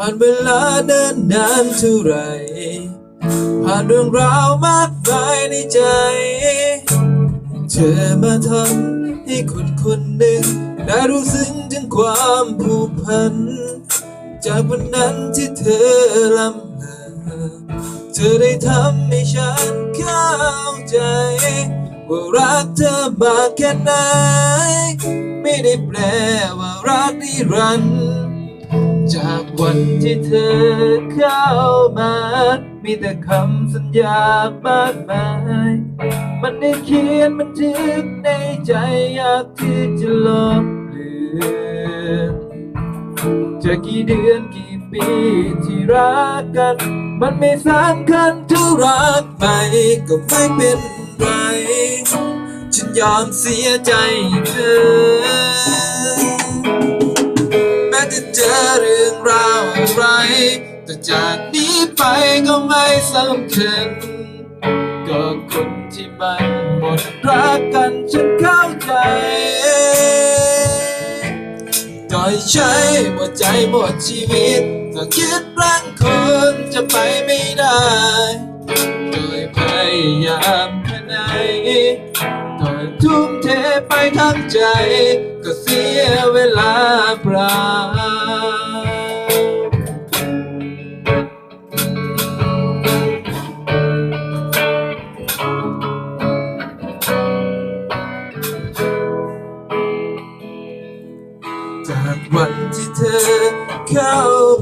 ผ่านเวลาเดินนานเท่าไร ผ่านเรื่องราวมากมายในใจ เธอมาทำให้คนคนหนึ่ง ได้รู้ซึ้งถึงความผูกพัน จากวันนั้นที่เธอลำลาเธอได้ทำให้ฉันเข้าใจ ว่ารักเธอมากแค่ไหน ไม่ได้แปลว่ารักนิรันดร์ จากวันที่เธอเข้ามา มีแต่คำสัญญามากมาย มันได้เขียนบันทึกในใจอยากที่จะลบเลือนจะกี่เดือนกี่ปีที่รักกัน มันไม่สำคัญเท่ารักไปก็ไม่เป็นไร ฉันยอมเสียใจเธอ จากนี้ไปก็ไม่สำคัญก็คนที่มันหมดรักกันฉันเข้าใจก็ให้ใช้หมดใจหมดชีวิตก็คิดรักคนจะไปไม่ได้โดยพยายามแค่ไหนโดยทุ่มเทไปทั้งใจ ก็เสียเวลาเปล่า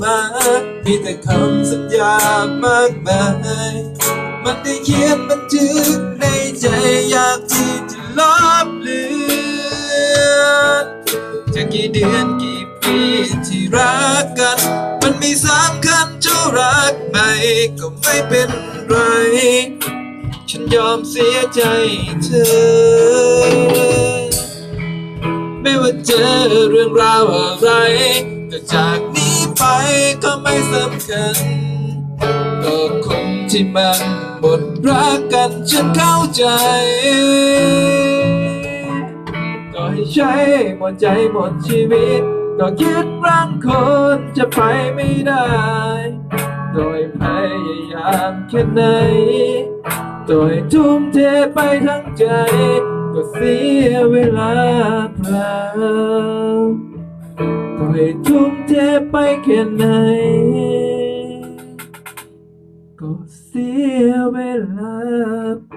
มามีแต่คำสัญญามากมายมันได้เขียนบันทึกในใจอยากที่จะลบเลือนจะกี่เดือนกี่ปีที่รักกัน มันไม่สำคัญเท่ารักไหมก็ไม่เป็นไร ฉันยอมเสียใจเธอไม่ว่าเจอเรื่องราวอะไรแต่จากน ไปก็ไม่สำคัญก็คนที่มันหมดรักกันฉันเข้าใจ ก็ให้ใช้หมดใจหมดชีวิต ก็คิดรักคนจะไปไม่ได้ โดยพยายามแค่ไหน โดยทุ่มเทไปทั้งใจ ก็เสียเวลาเปล่า ให้ทุ่มเทไปแค่ไหน ก็เสียเวลาไป